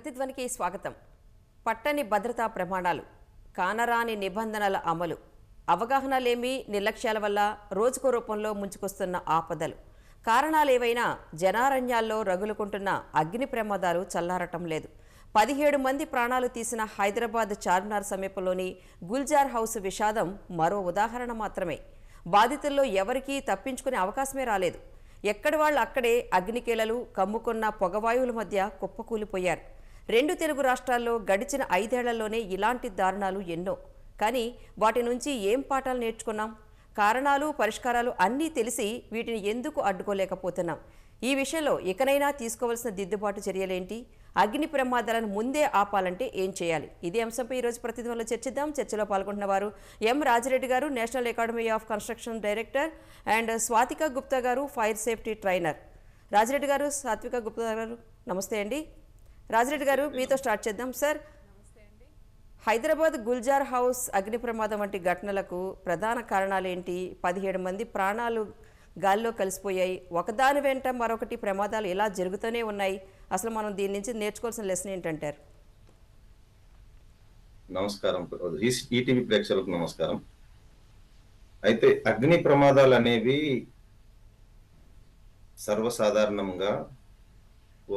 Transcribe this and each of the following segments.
ప్రతిధ్వనికి స్వాగతం. పట్టని భద్రతా ప్రమాణాలు కానరాని నిబంధనల అమలు అవగాహన లేమి నిర్లక్ష్యాల వల్ల రోజుకో రూపంలో ముంచుకొస్తున్న ఆపదలు. కారణాలేవైనా జనారణ్యాల్లో రగులుకుంటున్న అగ్ని ప్రమాదాలు చల్లారటం లేదు. పదిహేడు మంది ప్రాణాలు తీసిన హైదరాబాద్ చార్మినార్ సమీపంలోని గుల్జార్ హౌస్ విషాదం మరో ఉదాహరణ మాత్రమే. బాధితుల్లో ఎవరికీ తప్పించుకునే అవకాశమే రాలేదు. ఎక్కడి వాళ్ళు అక్కడే అగ్నికేలలు కమ్ముకున్న పొగవాయువుల మధ్య కుప్పకూలిపోయారు. రెండు తెలుగు రాష్ట్రాల్లో గడిచిన ఐదేళ్ళలోనే ఇలాంటి దారుణాలు ఎన్నో. కానీ వాటి నుంచి ఏం పాఠాలు నేర్చుకున్నాం? కారణాలు పరిష్కారాలు అన్నీ తెలిసి వీటిని ఎందుకు అడ్డుకోలేకపోతున్నాం? ఈ విషయంలో ఇకనైనా తీసుకోవాల్సిన దిద్దుబాటు చర్యలేంటి? అగ్ని ప్రమాదాలను ముందే ఆపాలంటే ఏం చేయాలి? ఇదే అంశంపై ఈరోజు ప్రతినిధుల్లో చర్చిద్దాం. చర్చలో పాల్గొంటున్న వారు ఎం రాజిరెడ్డి గారు national academy of construction director and Swathika Gupta గారు ఫైర్ సేఫ్టీ ట్రైనర్. రాజిరెడ్డి గారు సాత్విక గుప్తా గారు నమస్తే అండి. రాజిరెడ్డి గారు మీతో స్టార్ట్ చేద్దాం. సార్ హైదరాబాద్ గుల్జార్ హౌస్ అగ్ని ప్రమాదం వంటి ఘటనలకు ప్రధాన కారణాలు ఏంటి పదిహేడు మంది ప్రాణాలు గాల్లో కలిసిపోయాయి. ఒకదాని వెంట మరొకటి ప్రమాదాలు ఇలా జరుగుతూనే ఉన్నాయి. అసలు మనం దీని నుంచి నేర్చుకోవాల్సిన లెసన్ ఏంటంటారు? నమస్కారం. ఈటీవీ ప్రేక్షకులకు నమస్కారం. అయితే అగ్ని ప్రమాదాలు అనేవి సర్వసాధారణంగా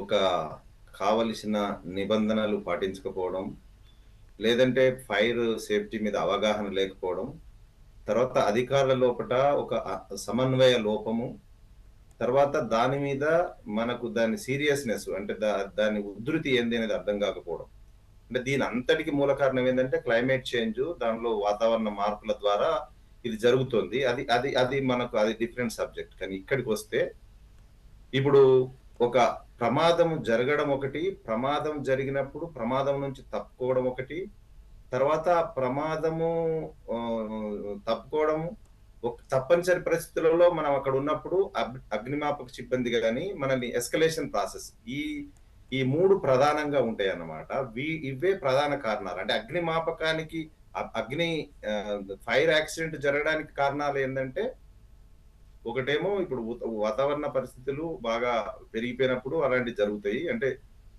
ఒక కావలసిన నిబంధనలు పాటించకపోవడం లేదంటే ఫైర్ సేఫ్టీ మీద అవగాహన లేకపోవడం తర్వాత అధికారుల లోపట ఒక సమన్వయ లోపము తర్వాత దాని మీద మనకు దాని సీరియస్నెస్ అంటే దా- దాని ఉధృతి ఏంది అనేది అర్థం కాకపోవడం. అంటే దీని అంతటికి మూల కారణం ఏంటంటే క్లైమేట్ చేంజ్ దానిలో వాతావరణ మార్పుల ద్వారా ఇది జరుగుతుంది. అది అది అది మనకు అది డిఫరెంట్ సబ్జెక్ట్. కానీ ఇక్కడికి వస్తే ఇప్పుడు ఒక ప్రమాదం జరగడం ఒకటి ప్రమాదం జరిగినప్పుడు ప్రమాదం నుంచి తప్పుకోవడం ఒకటి తర్వాత ప్రమాదము తప్పుకోవడము ఒక తప్పనిసరి పరిస్థితులలో మనం అక్కడ ఉన్నప్పుడు అగ్- అగ్నిమాపక సిబ్బంది కానీ మనల్ని ఎస్కలేషన్ ప్రాసెస్ ఈ ఈ మూడు ప్రధానంగా ఉంటాయి అన్నమాట వీ ఇవే ప్రధాన కారణాలు. అంటే అగ్నిమాపకానికి అగ్ని ఫైర్ యాక్సిడెంట్ జరగడానికి కారణాలు ఏంటంటే ఒకటేమో ఇప్పుడు వాతావరణ పరిస్థితులు బాగా పెరిగిపోయినప్పుడు అలాంటివి జరుగుతాయి. అంటే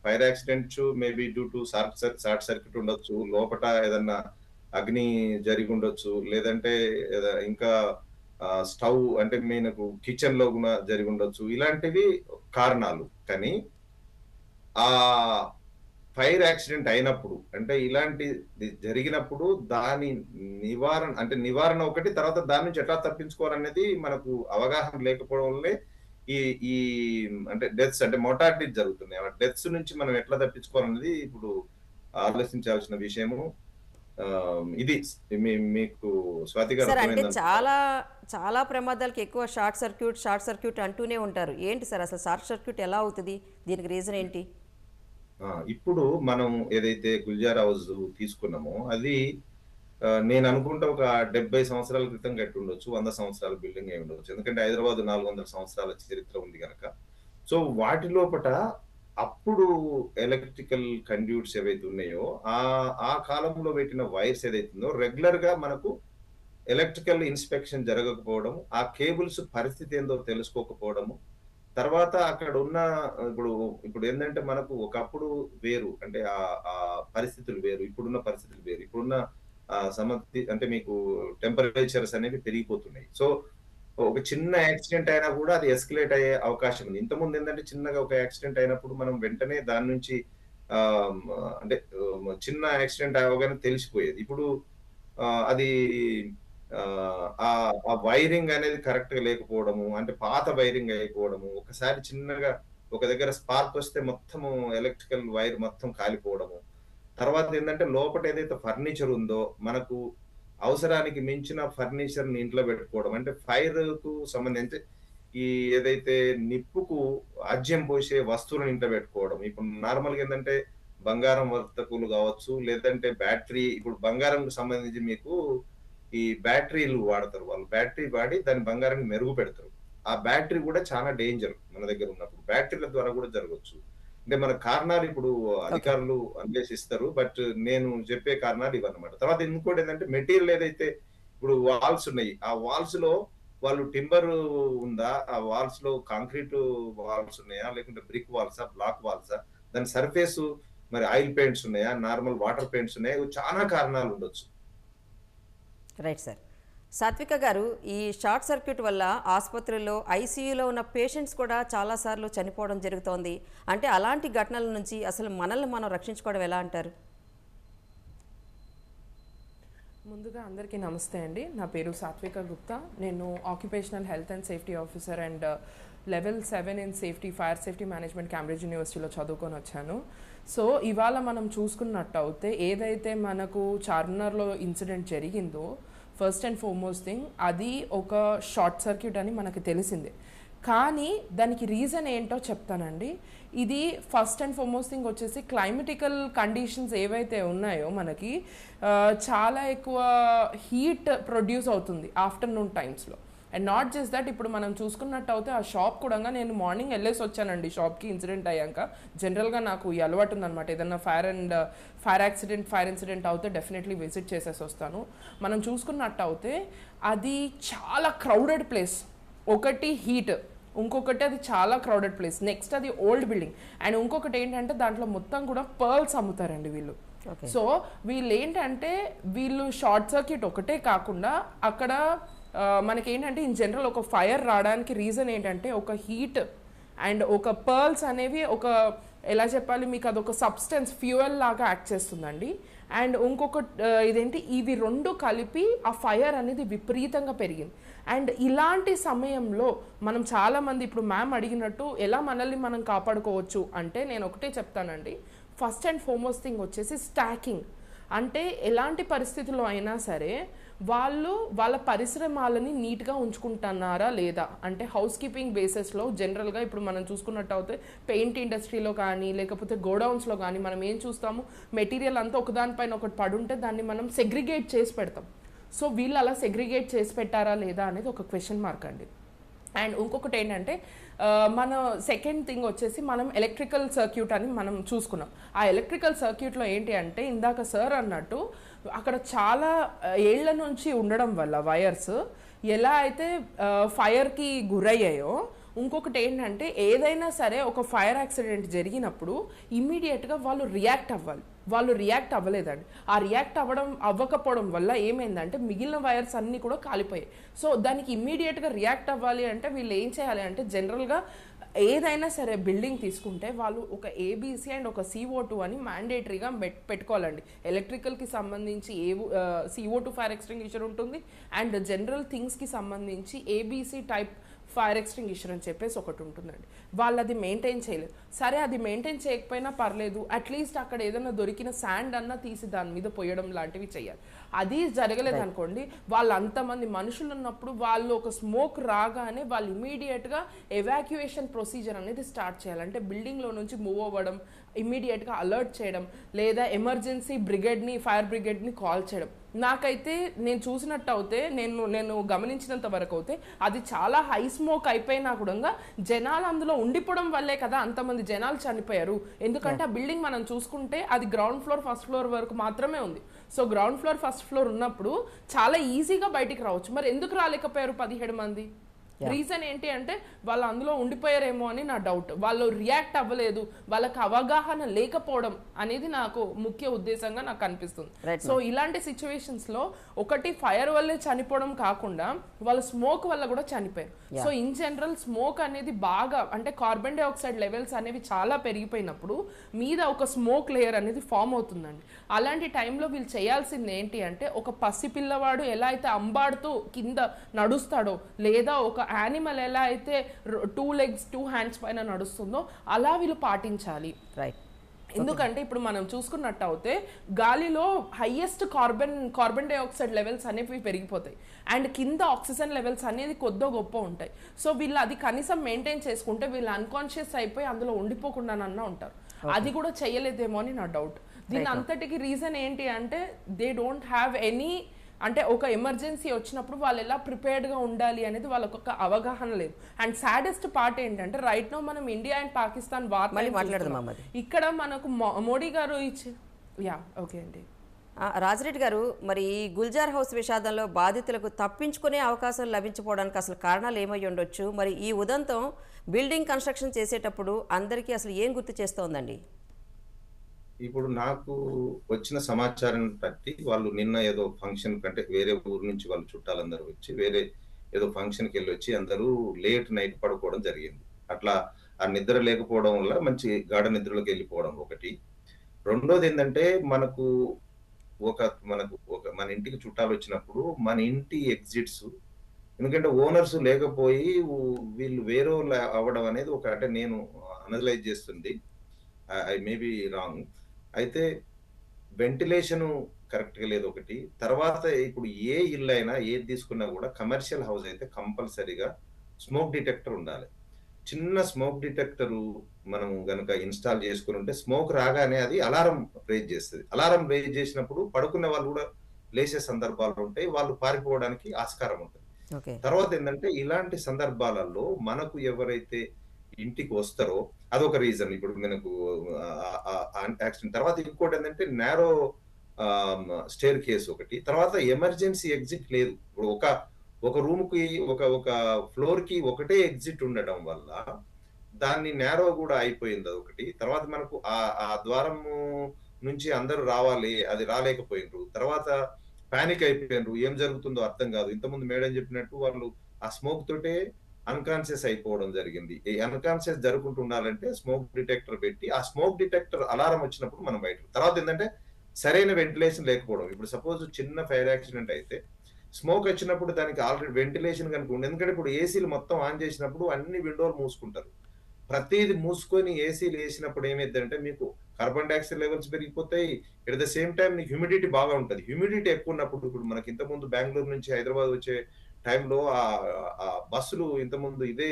fire accidents maybe due to short short circuit ఉండొచ్చు లోపల ఏదన్నా అగ్ని జరిగి ఉండొచ్చు లేదంటే ఇంకా స్టవ్ అంటే మీకు కిచెన్లో కూడా జరిగి ఉండొచ్చు. ఇలాంటివి కారణాలు. కానీ ఆ ఫైర్ యాక్సిడెంట్ అయినప్పుడు అంటే ఇలాంటి జరిగినప్పుడు దాని నివారణ అంటే నివారణ ఒకటి తర్వాత దాని నుంచి ఎట్లా తప్పించుకోవాలనేది మనకు అవగాహన లేకపోవడం వల్లే ఈ ఈ అంటే డెత్స్ అంటే మొటాలిటీ జరుగుతున్నాయి. డెత్స్ నుంచి మనం ఎట్లా తప్పించుకోవాలనేది ఇప్పుడు ఆలోచించాల్సిన విషయము. ఇది మీకు స్వాతి గారు అంటే? చాలా చాలా ప్రమాదాలకు ఎక్కువ షార్ట్ సర్క్యూట్ షార్ట్ సర్క్యూట్ అంటూనే ఉంటారు. ఏంటి సార్ అసలు షార్ట్ సర్క్యూట్ ఎలా అవుతుంది? దీనికి రీజన్ ఏంటి? ఇప్పుడు మనం ఏదైతే గుల్జార్ హౌస్ తీసుకున్నామో అది నేను అనుకుంటా ఒక డెబ్బై సంవత్సరాల క్రితం కట్టి ఉండొచ్చు వంద సంవత్సరాల బిల్డింగ్ అయి ఉండొచ్చు. ఎందుకంటే హైదరాబాద్ నాలుగు వందల సంవత్సరాల చరిత్ర ఉంది కనుక సో వాటి లోపట అప్పుడు ఎలక్ట్రికల్ కండ్యూట్స్ ఏవైతే ఉన్నాయో ఆ ఆ కాలంలో పెట్టిన వైర్స్ ఏదైతుందో రెగ్యులర్గా మనకు ఎలక్ట్రికల్ ఇన్స్పెక్షన్ జరగకపోవడం ఆ కేబుల్స్ పరిస్థితి ఏందో తెలుసుకోకపోవడము తర్వాత అక్కడ ఉన్న ఇప్పుడు ఇప్పుడు ఏంటంటే మనకు ఒకప్పుడు వేరు. అంటే ఆ ఆ పరిస్థితులు వేరు. ఇప్పుడున్న పరిస్థితులు వేరు. ఇప్పుడున్న సమతి సమర్థి అంటే మీకు టెంపరేచర్స్ అనేవి పెరిగిపోతున్నాయి. సో ఒక చిన్న యాక్సిడెంట్ అయినా కూడా అది ఎస్కలేట్ అయ్యే అవకాశం ఉంది. ఇంతకుముందు ఏంటంటే చిన్నగా ఒక యాక్సిడెంట్ అయినప్పుడు మనం వెంటనే దాని నుంచి అంటే చిన్న యాక్సిడెంట్ అవగానే తెలిసిపోయేది. ఇప్పుడు అది ఆ వైరింగ్ అనేది కరెక్ట్గా లేకపోవడము అంటే పాత వైరింగ్ అయిపోవడము ఒకసారి చిన్నగా ఒక దగ్గర స్పార్క్ వస్తే మొత్తము ఎలక్ట్రికల్ వైర్ మొత్తం కాలిపోవడము. తర్వాత ఏంటంటే లోపల ఏదైతే ఫర్నిచర్ ఉందో మనకు అవసరానికి మించిన ఫర్నిచర్ని ఇంట్లో పెట్టుకోవడం అంటే ఫైర్కు సంబంధించి ఈ ఏదైతే నిప్పుకు అజ్యం పోసే వస్తువులను ఇంట్లో పెట్టుకోవడం. ఇప్పుడు నార్మల్గా ఏంటంటే బంగారం వర్తకులు కావచ్చు లేదంటే బ్యాటరీ ఇప్పుడు బంగారం సంబంధించి మీకు ఈ బ్యాటరీలు వాడతారు. వాళ్ళు బ్యాటరీ వాడి దాని బంగారాన్ని మెరుగు పెడతారు. ఆ బ్యాటరీ కూడా చాలా డేంజర్ మన దగ్గర ఉన్నప్పుడు. బ్యాటరీల ద్వారా కూడా జరగవచ్చు. అంటే మన కారణాలు ఇప్పుడు అధికారులు అన్వేషిస్తారు. బట్ నేను చెప్పే కారణాలు ఇవన్నమాట. తర్వాత ఇంకోటి ఏంటంటే మెటీరియల్ ఏదైతే ఇప్పుడు వాల్స్ ఉన్నాయి ఆ వాల్స్లో వాళ్ళు టింబర్ ఉందా? ఆ వాల్స్లో కాంక్రీట్ వాల్స్ ఉన్నాయా? లేకుంటే బ్రిక్ వాల్సా బ్లాక్ వాల్సా దాని సర్ఫేస్ మరి ఆయిల్ పెయింట్స్ ఉన్నాయా? నార్మల్ వాటర్ పెయింట్స్ ఉన్నాయా? చాలా కారణాలు ఉండొచ్చు. Right sir. సాత్విక గారు ఈ షార్ట్ సర్క్యూట్ వల్ల ఆసుపత్రుల్లో ఐసీయూలో ఉన్న పేషెంట్స్ కూడా చాలాసార్లు చనిపోవడం జరుగుతోంది. అంటే అలాంటి ఘటనల నుంచి అసలు మనల్ని మనం రక్షించుకోవడం ఎలా అంటారు? ముందుగా అందరికీ నమస్తే అండి. నా పేరు సాత్విక గుప్తా. నేను occupational health and safety officer and level seven in safety fire safety management Cambridge యూనివర్సిటీలో చదువుకొని వచ్చాను. సో ఇవాళ మనం చూసుకున్నట్టు అయితే ఏదైతే మనకు చార్మినార్లో ఇన్సిడెంట్ జరిగిందో ఫస్ట్ అండ్ ఫార్మోస్ట్ థింగ్ అది ఒక షార్ట్ సర్క్యూట్ అని మనకు తెలిసిందే. కానీ దానికి రీజన్ ఏంటో చెప్తానండి. ఇది ఫస్ట్ అండ్ ఫార్మోస్ట్ థింగ్ వచ్చేసి క్లైమెటికల్ కండిషన్స్ ఏవైతే ఉన్నాయో మనకి చాలా ఎక్కువ హీట్ ప్రొడ్యూస్ అవుతుంది ఆఫ్టర్నూన్ టైమ్స్లో అండ్ నాట్ జస్ట్ దట్ ఇప్పుడు మనం చూసుకున్నట్టు అయితే ఆ షాప్ కూడా నేను మార్నింగ్ వెళ్ళేసి వచ్చానండి షాప్కి ఇన్సిడెంట్ అయ్యాక. జనరల్గా నాకు ఈ అలవాటు ఉందన్నమాట ఏదన్నా fire and fire accident fire incident అవుతే డెఫినెట్లీ విజిట్ చేసేసి వస్తాను. మనం చూసుకున్నట్టు అయితే అది చాలా క్రౌడెడ్ ప్లేస్. ఒకటి హీట్ ఇంకొకటి అది చాలా క్రౌడెడ్ ప్లేస్. నెక్స్ట్ అది ఓల్డ్ బిల్డింగ్. అండ్ ఇంకొకటి ఏంటంటే దాంట్లో మొత్తం కూడా పర్ల్స్ అమ్ముతారండి వీళ్ళు. సో వీళ్ళు ఏంటంటే వీళ్ళు షార్ట్ సర్క్యూట్ ఒకటే కాకుండా అక్కడ మనకేంటంటే ఇన్ జనరల్ ఒక ఫైర్ రావడానికి రీజన్ ఏంటంటే ఒక హీట్ అండ్ ఒక పర్ల్స్ అనేవి ఒక ఎలా చెప్పాలి మీకు అదొక సబ్స్టెన్స్ ఫ్యూయల్ లాగా యాక్ట్ చేస్తుందండి. అండ్ ఇంకొక ఇదేంటి ఇవి రెండు కలిపి ఆ ఫైర్ అనేది విపరీతంగా పెరిగింది. అండ్ ఇలాంటి సమయంలో మనం చాలామంది ఇప్పుడు మ్యామ్ అడిగినట్టు ఎలా మనల్ని మనం కాపాడుకోవచ్చు అంటే నేను ఒకటే చెప్తానండి. ఫస్ట్ అండ్ ఫోమోస్ట్ థింగ్ వచ్చేసి స్టాకింగ్ అంటే ఎలాంటి పరిస్థితుల్లో అయినా సరే వాళ్ళు వాళ్ళ పరిశ్రమాలని నీట్గా ఉంచుకుంటున్నారా లేదా? అంటే హౌస్ కీపింగ్ బేసిస్లో జనరల్గా ఇప్పుడు మనం చూసుకున్నట్టు అయితే పెయింట్ ఇండస్ట్రీలో కానీ లేకపోతే గోడౌన్స్లో కానీ మనం ఏం చూస్తాము? మెటీరియల్ అంతా ఒకదానిపైన ఒకటి పడుంటే దాన్ని మనం సెగ్రిగేట్ చేసి పెడతాం. సో వీళ్ళు అలా సెగ్రిగేట్ చేసి పెట్టారా లేదా అనేది ఒక క్వశ్చన్ మార్క్ అండి. అండ్ ఇంకొకటి ఏంటంటే మన సెకండ్ థింగ్ వచ్చేసి మనం ఎలక్ట్రికల్ సర్క్యూట్ అని మనం చూసుకున్నాం. ఆ ఎలక్ట్రికల్ సర్క్యూట్లో ఏంటి అంటే ఇందాక సార్ అన్నట్టు అక్కడ చాలా ఏళ్ళ నుంచి ఉండడం వల్ల వైర్స్ ఎలా అయితే ఫైర్కి గురయ్యాయో ఇంకొకటి ఏంటంటే ఏదైనా సరే ఒక ఫైర్ యాక్సిడెంట్ జరిగినప్పుడు ఇమ్మీడియట్గా వాళ్ళు రియాక్ట్ అవ్వాలి. వాళ్ళు రియాక్ట్ అవ్వలేదండి. ఆ రియాక్ట్ అవ్వడం అవ్వకపోవడం వల్ల ఏమైందంటే మిగిలిన వైర్స్ అన్నీ కూడా కాలిపోయాయి. సో దానికి ఇమ్మీడియట్గా రియాక్ట్ అవ్వాలి అంటే వీళ్ళు ఏం చేయాలి అంటే జనరల్గా ఏదైనా సరే బిల్డింగ్ తీసుకుంటే వాళ్ళు ఒక ఏబీసీ అండ్ ఒక సిఓ టూ అని మ్యాండేటరీగా పెట్ పెట్టుకోవాలండి. ఎలక్ట్రికల్కి సంబంధించి a CO two fire extinguisher ఉంటుంది. అండ్ జనరల్ థింగ్స్కి సంబంధించి ఏబీసీ టైప్ ఫైర్ ఎక్స్టింగ్విషర్ అని చెప్పేసి ఒకటి ఉంటుందండి. వాళ్ళు అది మెయింటైన్ చేయలేదు. సరే అది మెయింటైన్ చేయకపోయినా పర్లేదు. అట్లీస్ట్ అక్కడ ఏదైనా దొరికిన శాండ్ అన్నా తీసి దాని మీద పోయడం లాంటివి చేయాలి. అది జరగలేదు అనుకోండి వాళ్ళు అంతమంది మనుషులు ఉన్నప్పుడు వాళ్ళు ఒక స్మోక్ రాగానే వాళ్ళు ఇమీడియట్గా ఎవాక్యుయేషన్ ప్రొసీజర్ అనేది స్టార్ట్ చేయాలి. అంటే బిల్డింగ్లో నుంచి మూవ్ అవ్వడం ఇమీడియట్గా అలర్ట్ చేయడం లేదా ఎమర్జెన్సీ బ్రిగేడ్ని ఫైర్ బ్రిగేడ్ని కాల్ చేయడం. నాకైతే నేను చూసినట్టు అయితే నేను నేను గమనించినంత వరకు అయితే అది చాలా హై స్మోక్ అయిపోయినా కూడా జనాలు అందులో ఉండిపోవడం వల్లే కదా అంతమంది జనాలు చనిపోయారు. ఎందుకంటే ఆ బిల్డింగ్ మనం చూసుకుంటే అది గ్రౌండ్ ఫ్లోర్ ఫస్ట్ ఫ్లోర్ వరకు మాత్రమే ఉంది. So ground floor first floor ఉన్నప్పుడు చాలా ఈజీగా బయటికి రావచ్చు. మరి ఎందుకు రాలేకపోయారు పదిహేడు మంది? రీజన్ ఏంటి అంటే వాళ్ళు అందులో ఉండిపోయారేమో అని నా డౌట్ వాళ్ళు రియాక్ట్ అవ్వలేదు. వాళ్ళకి అవగాహన లేకపోవడం అనేది నాకు ముఖ్య ఉద్దేశంగా నాకు అనిపిస్తుంది. సో ఇలాంటి సిచ్యువేషన్స్లో ఒకటి ఫైర్ వల్లే చనిపోవడం కాకుండా వాళ్ళు స్మోక్ వల్ల కూడా చనిపోయారు. సో ఇన్ జనరల్ స్మోక్ అనేది బాగా అంటే కార్బన్ డైఆక్సైడ్ లెవెల్స్ అనేవి చాలా పెరిగిపోయినప్పుడు మీద ఒక స్మోక్ లేయర్ అనేది ఫామ్ అవుతుందండి. అలాంటి టైంలో వీళ్ళు చేయాల్సింది ఏంటి అంటే ఒక పసి పిల్లవాడు ఎలా అయితే అంబాడుతూ కింద నడుస్తాడో లేదా ఒక యానిమల్ ఎలా అయితే టూ లెగ్స్ టూ హ్యాండ్స్ పైన నడుస్తుందో అలా వీళ్ళు పాటించాలి. రైట్ ఎందుకంటే ఇప్పుడు మనం చూసుకున్నట్టు అయితే గాలిలో highest carbon carbon dioxide levels అనేవి పెరిగిపోతాయి. అండ్ కింద ఆక్సిజన్ లెవెల్స్ అనేది కొద్దో గొప్ప ఉంటాయి. సో వీళ్ళు అది కనీసం మెయింటైన్ చేసుకుంటే వీళ్ళు అన్కాన్షియస్ అయిపోయి అందులో ఉండిపోకుండానన్నా ఉంటారు. అది కూడా చేయలేదేమో అని నా డౌట్ దీని అంతటికి రీజన్ ఏంటి అంటే దే డోంట్ హ్యావ్ ఎనీ అంటే ఒక ఎమర్జెన్సీ వచ్చినప్పుడు వాళ్ళు ఎలా ప్రిపేర్డ్గా ఉండాలి అనేది వాళ్ళకు ఒక అవగాహన లేదు. అండ్ సాడెస్ట్ పార్ట్ ఏంటంటే రైట్ నో మనం ఇండియా అండ్ పాకిస్తాన్ వార్ మాట్లాడదాం అది. ఇక్కడ మనకు మో- మోడీ గారు ఇచ్చి యా ఓకే అండి. రాజిరెడ్డి గారు మరి ఈ గుల్జార్ హౌస్ విషాదంలో బాధితులకు తప్పించుకునే అవకాశం లభించకపోవడానికి అసలు కారణాలు ఏమై ఉండొచ్చు? మరి ఈ ఉదంతం బిల్డింగ్ కన్స్ట్రక్షన్ చేసేటప్పుడు అందరికీ అసలు ఏం గుర్తు చేస్తోందండి? ఇప్పుడు నాకు వచ్చిన సమాచారం బట్టి వాళ్ళు నిన్న ఏదో ఫంక్షన్ కంటే వేరే ఊరు నుంచి వాళ్ళు చుట్టాలందరూ వచ్చి వేరే ఏదో ఫంక్షన్కి వెళ్ళి వచ్చి అందరూ లేట్ నైట్ పడుకోవడం జరిగింది. అట్లా ఆ నిద్ర లేకపోవడం వల్ల మంచి గాఢ నిద్రలోకి వెళ్ళిపోవడం ఒకటి. రెండోది ఏంటంటే మనకు ఒక మనకు ఒక మన ఇంటికి చుట్టాలు వచ్చినప్పుడు మన ఇంటి ఎగ్జిట్స్ ఎందుకంటే ఓనర్స్ లేకపోయి వీళ్ళు వేరే వాళ్ళు అవ్వడం అనేది ఒక అంటే నేను అనలైజ్ చేస్తుంది. ఐ మే బి రాంగ్ అయితే వెంటిలేషన్ కరెక్ట్గా లేదు ఒకటి. తర్వాత ఇప్పుడు ఏ ఇల్లు అయినా ఏది తీసుకున్నా కూడా కమర్షియల్ హౌస్ అయితే కంపల్సరీగా స్మోక్ డిటెక్టర్ ఉండాలి. చిన్న స్మోక్ డిటెక్టర్ మనం గనుక ఇన్స్టాల్ చేసుకుని ఉంటే స్మోక్ రాగానే అది అలారం రేజ్ చేస్తుంది. అలారం రేజ్ చేసినప్పుడు పడుకునే వాళ్ళు కూడా లేచే సందర్భాలు ఉంటాయి. వాళ్ళు పారిపోవడానికి ఆస్కారం ఉంటుంది. తర్వాత ఏంటంటే ఇలాంటి సందర్భాలలో మనకు ఎవరైతే ఇంటికి వస్తారో అదొక రీజన్. ఇప్పుడు మనకు యాక్సిడెంట్ తర్వాత ఇంకోటి ఏంటంటే నేరో స్టేర్ కేసు ఒకటి. తర్వాత ఎమర్జెన్సీ ఎగ్జిట్ లేదు. ఇప్పుడు ఒక ఒక రూమ్కి ఒక ఒక ఫ్లోర్కి ఒకటే ఎగ్జిట్ ఉండడం వల్ల దాన్ని నేరో కూడా అయిపోయింది ఒకటి తర్వాత మనకు ఆ ఆ ద్వారము నుంచి అందరూ రావాలి అది రాలేకపోయినరు. తర్వాత పానిక్ అయిపోయినరు. ఏం జరుగుతుందో అర్థం కాదు. ఇంతకుముందు మేడం చెప్పినట్టు వాళ్ళు ఆ స్మోక్ తోటే అన్కాన్షియస్ అయిపోవడం జరిగింది. ఈ అన్కాన్షియస్ జరుగుకుంటూ ఉండాలంటే స్మోక్ డిటెక్టర్ పెట్టి ఆ స్మోక్ డిటెక్టర్ అలారం వచ్చినప్పుడు మనం బయట తర్వాత ఏంటంటే సరైన వెంటిలేషన్ లేకపోవడం. ఇప్పుడు సపోజ్ చిన్న ఫైర్ యాక్సిడెంట్ అయితే స్మోక్ వచ్చినప్పుడు దానికి ఆల్రెడీ వెంటిలేషన్ కనుక ఉంది ఎందుకంటే ఇప్పుడు ఏసీలు మొత్తం ఆన్ చేసినప్పుడు అన్ని విండోలు మూసుకుంటారు. ప్రతిది మూసుకొని ఏసీలు వేసినప్పుడు ఏమైందంటే మీకు కార్బన్ డైఆక్సైడ్ లెవెల్స్ పెరిగిపోతాయి. ఎట్ ద సేమ్ టైం నీకు హ్యూమిడిటీ బాగా ఉంటుంది. హ్యూమిడిటీ ఎక్కువ ఉన్నప్పుడు ఇప్పుడు మనకి ఇంతకుముందు బెంగళూరు నుంచి హైదరాబాద్ వచ్చే టైంలో ఆ ఆ బస్సులు ఇంతకుముందు ఇదే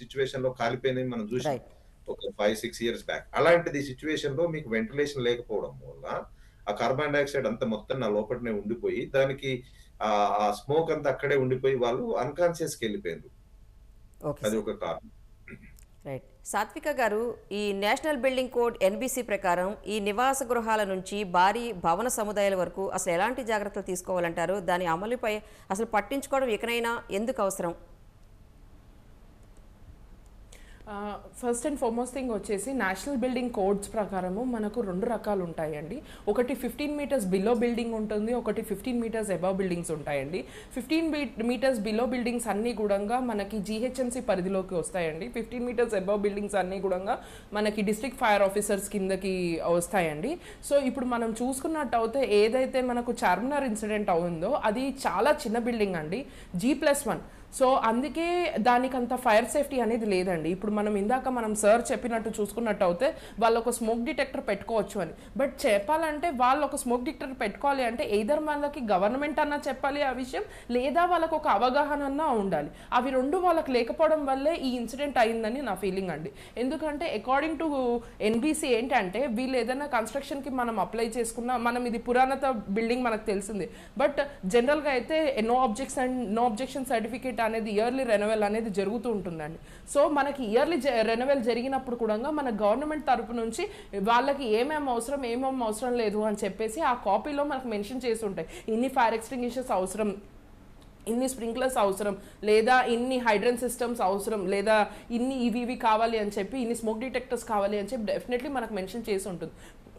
సిచ్యువేషన్లో కాలిపోయినాయి మనం చూసాం ఒక ఫైవ్ సిక్స్ ఇయర్స్ బ్యాక్ అలాంటిది సిచ్యువేషన్లో మీకు వెంటిలేషన్ లేకపోవడం వల్ల ఆ కార్బన్ డైఆక్సైడ్ అంతా మొత్తం నా లోపలనే ఉండిపోయి దానికి ఆ స్మోక్ అంతా అక్కడే ఉండిపోయి వాళ్ళు అన్కాన్షియస్కి వెళ్ళిపోయారు అది ఒక కారణం. రైట్ సాత్విక గారు ఈ నేషనల్ బిల్డింగ్ కోడ్ ఎన్బిసి ప్రకారం ఈ నివాస గృహాల నుంచి భారీ భవన సముదాయాల వరకు అసలు ఎలాంటి జాగ్రత్తలు తీసుకోవాలంటారు? దాని అమలుపై అసలు పట్టించుకోవడం ఇకనైనా ఎందుకు అవసరం? ఫస్ట్ అండ్ ఫార్మోస్ట్ థింగ్ వచ్చేసి నేషనల్ బిల్డింగ్ కోడ్స్ ప్రకారము మనకు రెండు రకాలు ఉంటాయండి ఒకటి ఫిఫ్టీన్ మీటర్స్ బిలో బిల్డింగ్ ఉంటుంది ఒకటి ఫిఫ్టీన్ మీటర్స్ అబవ్ బిల్డింగ్స్ ఉంటాయండి. ఫిఫ్టీన్ మీటర్స్ బిలో బిల్డింగ్స్ అన్నీ కూడా మనకి జీహెచ్ఎంసీ పరిధిలోకి వస్తాయండి. ఫిఫ్టీన్ మీటర్స్ అబవ్ బిల్డింగ్స్ అన్నీ కూడా మనకి డిస్ట్రిక్ట్ ఫైర్ ఆఫీసర్స్ కిందకి వస్తాయండి. సో ఇప్పుడు మనం చూసుకున్నట్టు అయితే ఏదైతే మనకు చార్మినార్ ఇన్సిడెంట్ అవుందో అది చాలా చిన్న బిల్డింగ్ అండి. జీ ప్లస్ వన్ సో అందుకే దానికి అంత ఫైర్ సేఫ్టీ అనేది లేదండి. ఇప్పుడు మనం ఇందాక మనం సార్ చెప్పినట్టు చూసుకున్నట్టు అయితే వాళ్ళు ఒక స్మోక్ డిటెక్టర్ పెట్టుకోవచ్చు అని. బట్ చెప్పాలంటే వాళ్ళు ఒక స్మోక్ డిటెక్టర్ పెట్టుకోవాలి అంటే ఏదర్ వాళ్ళకి గవర్నమెంట్ అన్నా చెప్పాలి ఆ విషయం లేదా వాళ్ళకు ఒక అవగాహన అన్నా ఉండాలి. అవి రెండు వాళ్ళకి లేకపోవడం వల్లే ఈ ఇన్సిడెంట్ అయిందని నా ఫీలింగ్ అండి. ఎందుకంటే అకార్డింగ్ టు ఎన్బీసీ ఏంటంటే వీళ్ళు ఏదైనా కన్స్ట్రక్షన్కి మనం అప్లై చేసుకున్న మనం ఇది పురాణత బిల్డింగ్ మనకు తెలిసింది. బట్ జనరల్గా అయితే no objection no objection certificate అనేది ఇయర్లీ రెనవెల్ అనేది జరుగుతూ ఉంటుందండి. సో మనకి ఇయర్లీ రెనవెల్ జరిగినప్పుడు కూడా మన గవర్నమెంట్ తరపు నుంచి వాళ్ళకి ఏమేమి అవసరం ఏమేమి అవసరం లేదు అని చెప్పేసి ఆ కాపీలో మనకు మెన్షన్ చేసి ఉంటాయి. ఇన్ని ఫైర్ ఎక్స్టింగ్విషర్స్ అవసరం ఇన్ని స్ప్రింక్లర్స్ అవసరం లేదా ఇన్ని హైడ్రన్ సిస్టమ్స్ అవసరం లేదా ఇన్ని ఇవి ఇవి కావాలి అని చెప్పి ఇన్ని స్మోక్ డిటెక్టర్స్ కావాలి అని చెప్పి డెఫినెట్లీ మనకు మెన్షన్ చేసి ఉంటుంది.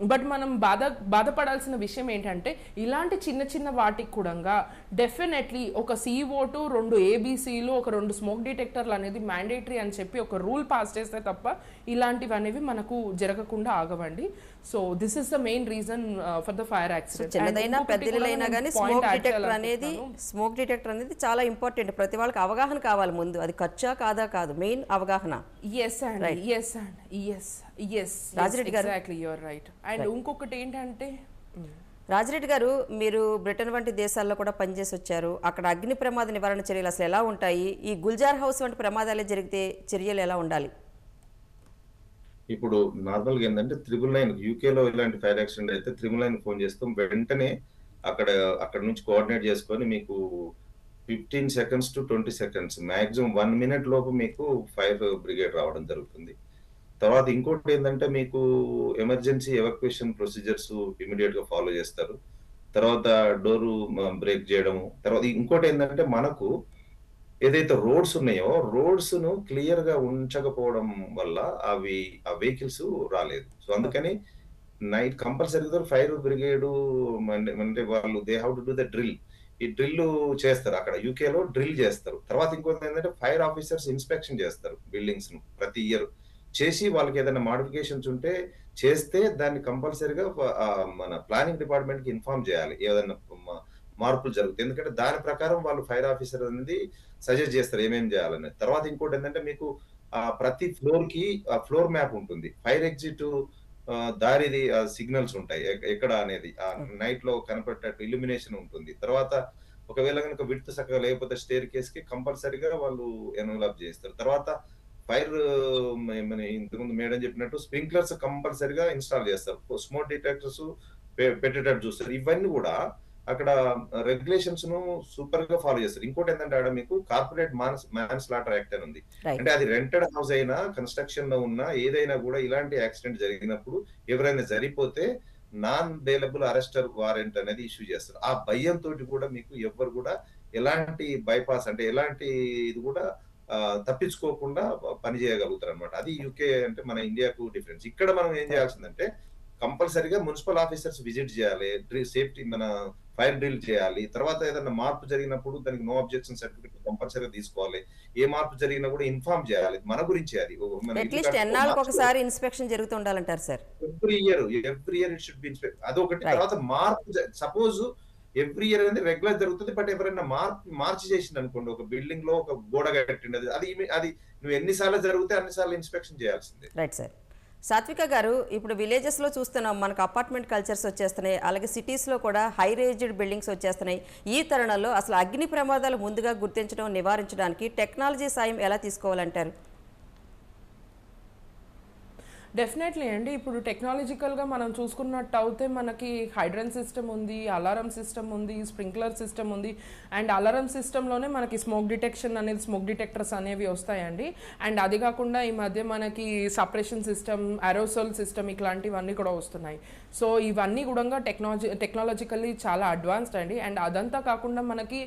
బట్ మనం బాధ బాధపడాల్సిన విషయం ఏంటంటే ఇలాంటి చిన్న చిన్న వాటికి కూడా డెఫినెట్లీ ఒక సిఓటు రెండు ఏబీసీలు ఒక రెండు స్మోక్ డిటెక్టర్లు అనేది మ్యాండేటరీ అని చెప్పి ఒక రూల్ పాస్ చేస్తే తప్ప ఇలాంటివి అనేవి మనకు జరగకుండా ఆగవండి. So this is the main reason for the fire accident చిన్నదైనా పెద్దలైనా కానీ స్మోక్ డిటెక్టర్ అనేది స్మోక్ డిటెక్టర్ అనేది చాలా ఇంపార్టెంట్ ప్రతి వాళ్ళకి అవగాహన కావాలి ముందు. అది ఖర్చా కాదా కాదు? మెయిన్ అవగాహన. Yes and yes and yes yes Rajireddy గారు. ఎగ్జాక్ట్లీ యువర్ రైట్ అండ్ ఇంకొకటి ఏంటంటే రాజిరెడ్డి గారు మీరు బ్రిటన్ వంటి దేశాల్లో కూడా పనిచేసి వచ్చారు. అక్కడ అగ్ని ప్రమాద నివారణ చర్యలు అసలు ఎలా ఉంటాయి? ఈ గుల్జార్ హౌస్ వంటి ప్రమాదాలు జరిగితే చర్యలు ఎలా ఉండాలి? ఇప్పుడు నార్మల్గా ఏంటంటే త్రిబుల్ నైన్ యూకేలో ఇలాంటి ఫైర్ యాక్సిడెంట్ అయితే త్రిబుల్ నైన్ ఫోన్ చేస్తాం. వెంటనే అక్కడ అక్కడ నుంచి కోఆర్డినేట్ చేసుకొని మీకు fifteen seconds to twenty seconds maximum one minute లోపు మీకు ఫైర్ బ్రిగేడ్ రావడం జరుగుతుంది. తర్వాత ఇంకోటి ఏంటంటే మీకు ఎమర్జెన్సీ ఎవాక్యుయేషన్ ప్రొసీజర్స్ ఇమీడియట్గా ఫాలో చేస్తారు. తర్వాత డోరు బ్రేక్ చేయడము. తర్వాత ఇంకోటి ఏంటంటే మనకు ఏదైతే రోడ్స్ ఉన్నాయో రోడ్స్ను క్లియర్గా ఉంచకపోవడం వల్ల అవి ఆ వెహికల్స్ రాలేదు. సో అందుకని నైట్ కంపల్సరీగా ఫైర్ బ్రిగేడ్ అంటే వాళ్ళు they how to do the drill. ఈ డ్రిల్ చేస్తారు. అక్కడ యూకేలో డ్రిల్ చేస్తారు. తర్వాత ఇంకోటి ఏంటంటే ఫైర్ ఆఫీసర్స్ ఇన్స్పెక్షన్ చేస్తారు బిల్డింగ్స్ను ప్రతి ఇయర్. చేసి వాళ్ళకి ఏదైనా మాడిఫికేషన్స్ ఉంటే చేస్తే దాన్ని కంపల్సరీగా మన ప్లానింగ్ డిపార్ట్మెంట్కి ఇన్ఫార్మ్ చేయాలి. ఏదైనా మార్పులు జరుగుతాయి. ఎందుకంటే దాని ప్రకారం వాళ్ళు ఫైర్ ఆఫీసర్ అనేది సజెస్ట్ చేస్తారు ఏమేమి చేయాలని. తర్వాత ఇంకోటి ఏంటంటే మీకు ప్రతి ఫ్లోర్కి ఫ్లోర్ మ్యాప్ ఉంటుంది. ఫైర్ ఎగ్జిట్ దారిది సిగ్నల్స్ ఉంటాయి. ఎక్కడ అనేది. ఆ నైట్లో కనపడేటట్టు ఇల్యూమినేషన్ ఉంటుంది. తర్వాత ఒకవేళ కనుక విడ్త్ చక్కగా లేకపోతే స్టేర్ కేస్కి కంపల్సరీగా వాళ్ళు ఎన్వలప్ చేస్తారు తర్వాత ఫైర్ మన ఇంతకుముందు మేడం చెప్పినట్టు స్ప్రింక్లర్స్ కంపల్సరీగా ఇన్స్టాల్ చేస్తారు. స్మోక్ డిటెక్టర్స్ పెట్టేటట్టు చూస్తారు. ఇవన్నీ కూడా అక్కడ రెగ్యులేషన్స్ను సూపర్గా ఫాలో చేస్తారు. ఇంకోటి ఏంటంటే ఆడ మీకు corporate mans manslaughter act అని ఉంది. అంటే అది రెంటెడ్ హౌస్ అయినా కన్స్ట్రక్షన్లో ఉన్న ఏదైనా కూడా ఇలాంటి యాక్సిడెంట్ జరిగినప్పుడు ఎవరైనా జరిగిపోతే నాన్ బెయిలబుల్ అరెస్టర్ వారెంట్ అనేది ఇష్యూ చేస్తారు. ఆ భయంతో కూడా మీకు ఎవ్వరు కూడా ఎలాంటి బైపాస్ అంటే ఎలాంటి ఇది కూడా తప్పించుకోకుండా పని చేయగలుగుతారు అనమాట అది యూకే అంటే మన ఇండియాకు డిఫరెన్స్ ఇక్కడ మనం ఏం చేయాల్సిందంటే కంపల్సరీగా మున్సిపల్ ఆఫీసర్స్ విజిట్ చేయాలి సేఫ్టీ మన ఫైర్ డ్రిల్ చేయాలి తర్వాత ఏదైనా మార్పు జరిగినప్పుడు దానికి నో అబ్జెక్షన్ సర్టిఫికేట్ కంపల్సరీగా తీసుకోవాలి ఏ మార్పు జరిగినా కూడా ఇన్ఫార్మ్ చేయాలి మన గురించి అది. ఒకసారి inspection జరుగుతుండాలంటారు sir every year every year it should be inspect అదొకటి. తర్వాత మార్పు సపోజ్ ఎవ్రీ ఇయర్ అనేది రెగ్యులర్ జరుగుతుంది బట్ ఎవరైనా మార్పు మార్చి చేసింది అనుకోండి ఒక బిల్డింగ్లో ఒక గోడ కట్టిండదు అది అది నువ్వు ఎన్నిసార్లు జరిగితే అన్నిసార్లు ఇన్స్పెక్షన్ చేయాల్సిందే. రైట్ సార్ సాత్విక గారు ఇప్పుడు విలేజెస్లో చూస్తున్నాం మనకు అపార్ట్మెంట్ కల్చర్స్ వచ్చేస్తున్నాయి అలాగే సిటీస్లో కూడా హై రేజ్డ్ బిల్డింగ్స్ వచ్చేస్తున్నాయి. ఈ తరుణంలో అసలు అగ్ని ప్రమాదాలు ముందుగా గుర్తించడం నివారించడానికి టెక్నాలజీ సాయం ఎలా తీసుకోవాలంటారు? డెఫినెట్లీ అండి. ఇప్పుడు టెక్నాలజికల్గా మనం చూసుకున్నట్టు అయితే మనకి హైడ్రన్ సిస్టమ్ ఉంది అలారం సిస్టమ్ ఉంది స్ప్రింక్లర్ సిస్టమ్ ఉంది అండ్ అలారం సిస్టంలోనే మనకి స్మోక్ డిటెక్షన్ అనేది స్మోక్ డిటెక్టర్స్ అనేవి వస్తాయండి. అండ్ అది కాకుండా ఈ మధ్య మనకి సపరేషన్ సిస్టమ్ అరోసోల్ సిస్టమ్ ఇట్లాంటివన్నీ కూడా వస్తున్నాయి. సో ఇవన్నీ కూడా టెక్నాలజీ టెక్నాలజికల్లీ చాలా అడ్వాన్స్డ్ అండి. అండ్ అదంతా కాకుండా మనకి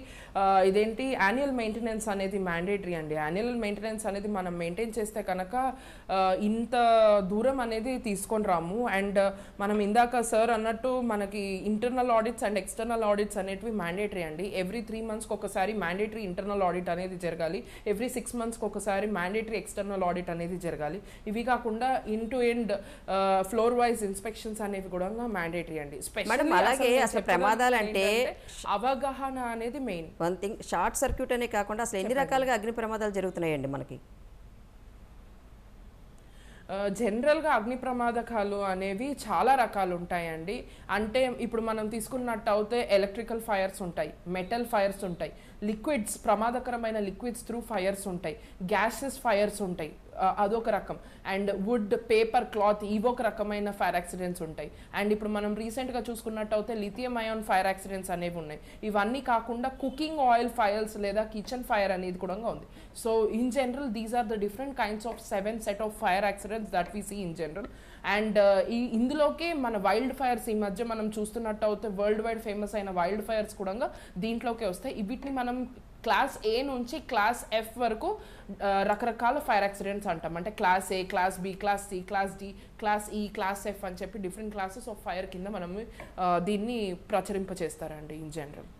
ఇదేంటి యాన్యువల్ మెయింటెనెన్స్ అనేది మ్యాండేటరీ అండి. యాన్యువల్ మెయింటెనెన్స్ అనేది మనం మెయింటైన్ చేస్తే కనుక ఇంత దూరం అనేది తీసుకొని రాము. అండ్ మనం ఇందాక సార్ అన్నట్టు మనకి internal audits and external audits అనేటివి మ్యాండేటరీ అండి. ఎవ్రీ త్రీ మంత్స్కి ఒకసారి మ్యాండేటరీ ఇంటర్నల్ ఆడిట్ అనేది జరగాలి. ఎవ్రీ సిక్స్ మంత్స్కి ఒకసారి మ్యాండేటరీ ఎక్స్టర్నల్ ఆడిట్ అనేది జరగాలి. ఇవి కాకుండా in to end floor wise inspections అనేవి కూడా మ్యాండేటరీ అండి. అలాగే అసలు ప్రమాదాలంటే ఏంటంటే అవగాహన అనేది main one thing short circuit అనే కాకుండా అసలు ఎన్ని రకాలుగా అగ్ని ప్రమాదాలు జరుగుతున్నాయండి మనకి? జనరల్గా అగ్ని ప్రమాదకాలు అనేవి చాలా రకాలు ఉంటాయండి అంటే ఇప్పుడు మనం తీసుకున్నట్టు అయితే ఎలక్ట్రికల్ ఫైర్స్ ఉంటాయి మెటల్ ఫైర్స్ ఉంటాయి లిక్విడ్స్ ప్రమాదకరమైన లిక్విడ్స్ త్రూ ఫైర్స్ ఉంటాయి గ్యాసెస్ ఫైర్స్ ఉంటాయి. అదొక రకం. అండ్ వుడ్ పేపర్ క్లాత్ ఇవొక రకమైన ఫైర్ యాక్సిడెంట్స్ ఉంటాయి. అండ్ ఇప్పుడు మనం రీసెంట్గా చూసుకున్నట్టు అయితే లిథియం అయాన్ ఫైర్ యాక్సిడెంట్స్ అనేవి ఉన్నాయి. ఇవన్నీ కాకుండా కుకింగ్ ఆయిల్ ఫైర్స్ లేదా కిచెన్ ఫైర్ అనేది కూడా ఉంది. So in general these are the different kinds of seven set of fire accidents that we see in general. And ఈ ఇందులోకే మన వైల్డ్ ఫైర్స్ ఈ మధ్య మనం చూస్తున్నట్టు అయితే వరల్డ్ వైడ్ ఫేమస్ అయిన వైల్డ్ ఫైర్స్ కూడా దీంట్లోకే వస్తాయి. వీటిని మనం క్లాస్ ఏ నుంచి క్లాస్ ఎఫ్ వరకు రకరకాల ఫైర్ యాక్సిడెంట్స్ అంటాం. అంటే class A class B class C class D class E class F అని చెప్పి డిఫరెంట్ క్లాసెస్ ఆఫ్ ఫైర్ కింద మనం దీన్ని ప్రచురింపచేస్తారండి in general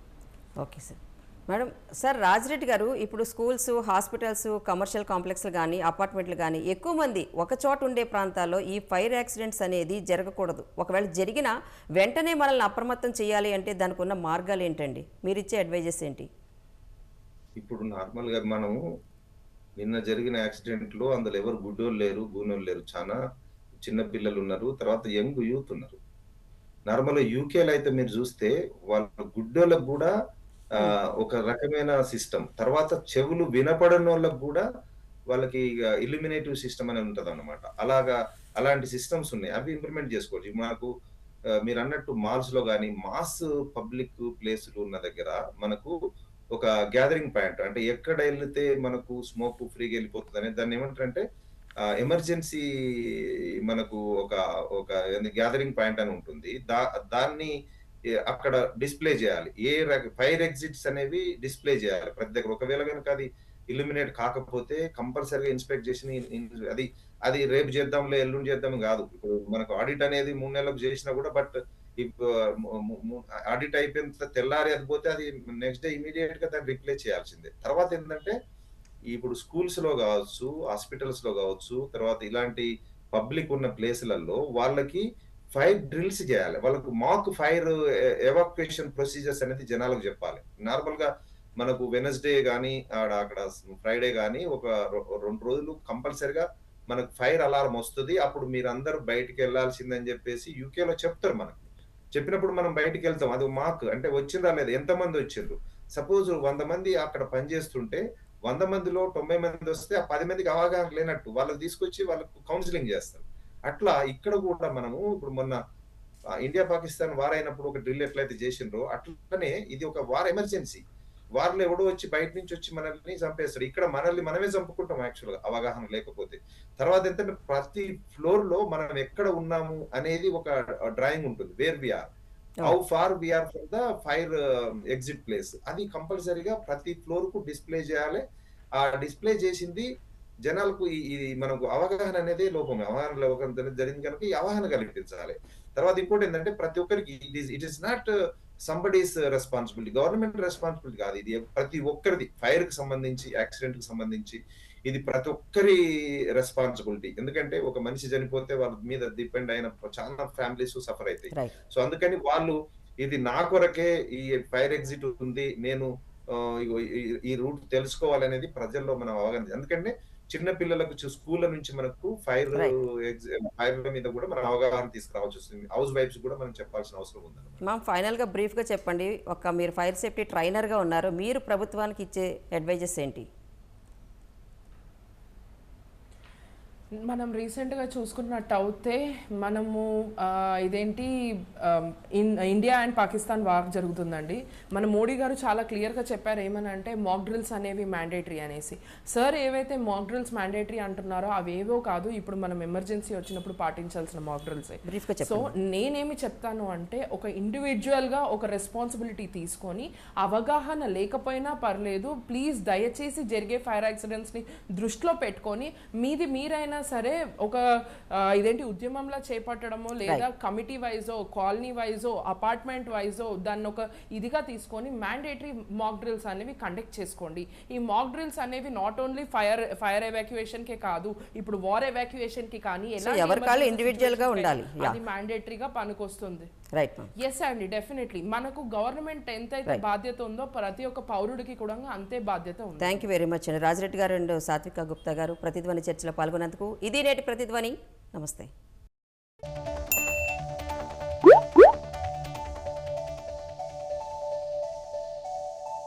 okay sir madam sir Rajireddy గారు ఇప్పుడు స్కూల్స్ హాస్పిటల్స్ కమర్షియల్ కాంప్లెక్స్లు కానీ అపార్ట్మెంట్లు కానీ ఎక్కువ మంది ఒక చోట ఉండే ప్రాంతాల్లో ఈ ఫైర్ యాక్సిడెంట్స్ అనేది జరగకూడదు. ఒకవేళ జరిగినా వెంటనే మనల్ని అప్రమత్తం చేయాలి అంటే దానికి ఉన్న మార్గాలు ఏంటండి? మీరు ఇచ్చే అడ్వైజెస్ ఏంటి? ఇప్పుడు నార్మల్గా మనము నిన్న జరిగిన యాక్సిడెంట్లో అందులో ఎవరు గుడ్డోళ్ళు లేరు గూనోళ్ళు లేరు. చాలా చిన్న పిల్లలు ఉన్నారు తర్వాత యంగ్ యూత్ ఉన్నారు. నార్మల్ యూకేలో అయితే మీరు చూస్తే వాళ్ళ గుడ్డోళ్ళకు కూడా ఆ, ఒక రకమైన సిస్టమ్ తర్వాత చెవులు వినపడని వాళ్ళకు కూడా వాళ్ళకి ఇల్యూమినేటివ్ సిస్టమ్ అనేది ఉంటది అనమాట అలాగా అలాంటి సిస్టమ్స్ ఉన్నాయి. అవి ఇంప్లిమెంట్ చేసుకోవచ్చు. మనకు మీరు అన్నట్టు మాల్స్లో కానీ మాస్ పబ్లిక్ ప్లేసులు ఉన్న దగ్గర మనకు ఒక గ్యాదరింగ్ పాయింట్ అంటే ఎక్కడ వెళ్తే మనకు స్మోక్ ఫ్రీగా వెళ్ళిపోతుంది అనేది దాన్ని ఏమంటారంటే ఎమర్జెన్సీ మనకు ఒక ఒక గ్యాదరింగ్ పాయింట్ అని ఉంటుంది. దా దాన్ని అక్కడ డిస్ప్లే చేయాలి. ఏ ఫైర్ ఎగ్జిట్స్ అనేవి డిస్ప్లే చేయాలి. ప్రతి దగ్గర. ఒకవేళ కనుక అది ఇల్యూమినేట్ కాకపోతే కంపల్సరీగా ఇన్స్పెక్ట్ చేసి అది అది రేపు చేద్దాంలే ఎల్లుండి చేద్దాం కాదు. ఇప్పుడు మనకు ఆడిట్ అనేది మూడు నెలలకు చేసినా కూడా బట్ ఆడిట్ అయిపోయిన తెల్లారి అది పోతే అది నెక్స్ట్ డే ఇమీడియట్గా దాన్ని రిప్లేస్ చేయాల్సిందే. తర్వాత ఏంటంటే ఇప్పుడు స్కూల్స్లో కావచ్చు హాస్పిటల్స్లో కావచ్చు తర్వాత ఇలాంటి పబ్లిక్ ఉన్న ప్లేసులలో వాళ్ళకి ఫైర్ డ్రిల్స్ చేయాలి. వాళ్ళకు మాక్ ఫైర్ ఎవాక్యుయేషన్ ప్రొసీజర్స్ అనేది జనాలకు చెప్పాలి. నార్మల్గా మనకు వెనస్డే కానీ ఆడ అక్కడ ఫ్రైడే కానీ ఒక రెండు రోజులు కంపల్సరిగా మనకు ఫైర్ అలారం వస్తుంది. అప్పుడు మీరందరూ బయటికి వెళ్ళాల్సిందని చెప్పేసి యూకేలో చెప్తారు మనకు. చెప్పినప్పుడు మనం బయటికి వెళ్తాం. అది మాకు అంటే వచ్చిందా లేదా? ఎంతమంది వచ్చిండ్రు? సపోజ్ వంద మంది అక్కడ పనిచేస్తుంటే వంద మందిలో తొంభై మంది వస్తే ఆ పది మందికి అవగాహన లేనట్టు వాళ్ళు తీసుకొచ్చి వాళ్ళకు కౌన్సిలింగ్ చేస్తారు. అట్లా ఇక్కడ కూడా మనము ఇప్పుడు మొన్న ఇండియా పాకిస్తాన్ వార్ అయినప్పుడు ఒక డ్రిల్ ఎట్లయితే చేసిండ్రో అట్లనే ఇది ఒక వార్ ఎమర్జెన్సీ వారిలో ఎవడో వచ్చి బయట నుంచి వచ్చి మనల్ని చంపేస్తాడు. ఇక్కడ మనల్ని మనమే చంపుకుంటాం యాక్చువల్గా అవగాహన లేకపోతే. తర్వాత ఏంటంటే ప్రతి ఫ్లోర్లో మనం ఎక్కడ ఉన్నాము అనేది ఒక డ్రాయింగ్ ఉంటుంది. Where we are. How far we are from the fire exit place. అది కంపల్సరీగా ప్రతి ఫ్లోర్కు డిస్ప్లే చేయాలి. ఆ డిస్ప్లే చేసింది జనాలకు ఈ- మనకు అవగాహన అనేది లోపం. అవగాహన లోపం జరిగింది కనుక ఈ అవగాహన కల్పించాలి. తర్వాత ఇంకోటి ఏంటంటే ప్రతి ఒక్కరికి it is it is not somebody's responsibility government responsibility కాదు. ఇది ప్రతి ఒక్కరిది. ఫైర్కి సంబంధించి యాక్సిడెంట్కి సంబంధించి ఇది ప్రతి ఒక్కరి రెస్పాన్సిబిలిటీ ఎందుకంటే ఒక మనిషి చనిపోతే వాళ్ళ మీద డిపెండ్ అయిన చాలా ఫ్యామిలీస్ సఫర్ అవుతాయి. సో అందుకని వాళ్ళు ఇది నా కొరకే ఈ ఫైర్ ఎగ్జిట్ ఉంది. నేను ఈ- రూట్ తెలుసుకోవాలనేది ప్రజల్లో మనం అవగాహన ఎందుకంటే చిన్న పిల్లలకు స్కూల్ నుంచి మనకు ఫైర్. ఫైర్ మీద కూడా మనం అవగాహన తీసుకురావాల్సి వస్తుంది. హౌస్ వైఫ్స్ కూడా మనం చెప్పాల్సిన అవసరం ఉందన్నమాట. మ్యామ్ ఫైనల్గా బ్రీఫ్గా చెప్పండి. ఒక మీరు ఫైర్ సేఫ్టీ ట్రైనర్గా ఉన్నారు. మీరు ప్రభుత్వానికి ఇచ్చే అడ్వైజెస్ ఏంటి? మనం రీసెంట్గా చూసుకున్నట్టు అయితే మనము ఇదేంటి in India and Pakistan war జరుగుతుందండి. మన మోడీ గారు చాలా క్లియర్గా చెప్పారు ఏమని అంటే మాక్ డ్రిల్స్ అనేవి మ్యాండేటరీ అనేసి. సార్ ఏవైతే మాక్ డ్రిల్స్ మ్యాండేటరీ అంటున్నారో అవేవో కాదు ఇప్పుడు మనం ఎమర్జెన్సీ వచ్చినప్పుడు పాటించాల్సిన మాక్ డ్రిల్సే సో నేనేమి చెప్తాను అంటే ఒక ఇండివిజువల్గా ఒక రెస్పాన్సిబిలిటీ తీసుకొని అవగాహన లేకపోయినా పర్లేదు ప్లీజ్ దయచేసి జరిగే ఫైర్ యాక్సిడెంట్స్ని దృష్టిలో పెట్టుకొని మీది మీరైనా సరే ఒక ఇదేంటి ఉద్యమంలా చేపట్టడమో లేదా కమిటీ వైజో కాలనీ వైజో అపార్ట్మెంట్ వైజో దాన్ని ఒక ఇదిగా తీసుకొని మ్యాండేటరీ మాక్ డ్రిల్స్ అనేవి కండక్ట్ చేసుకోండి ఈ మాక్ డ్రిల్స్ అనేవి నాట్ ఓన్లీ ఫైర్ ఫైర్ ఎవాక్యుయేషన్కే కాదు ఇప్పుడు వార్ కానీ ఎలాంటి ఎవరి కాళ్ళు emergency individual గా ఉండాలి. కైనా. అది మ్యాండేటరీగా పనికొస్తుంది రైట్ ఎస్ అండి డెఫినెట్లీ మనకు గవర్నమెంట్ ఎంత అయితే Right. బాధ్యత ఉందో ప్రతి ఒక్క పౌరుడికి కూడా అంతే బాధ్యత ఉంది. థ్యాంక్ యూ వెరీ మచ్ అండి. రాజిరెడ్డి గారు అండ్ సాత్విక గుప్తా గారు ప్రతిధ్వని చర్చలో పాల్గొన్నందుకు. ఇది నేటి ప్రతిధ్వని. నమస్తే.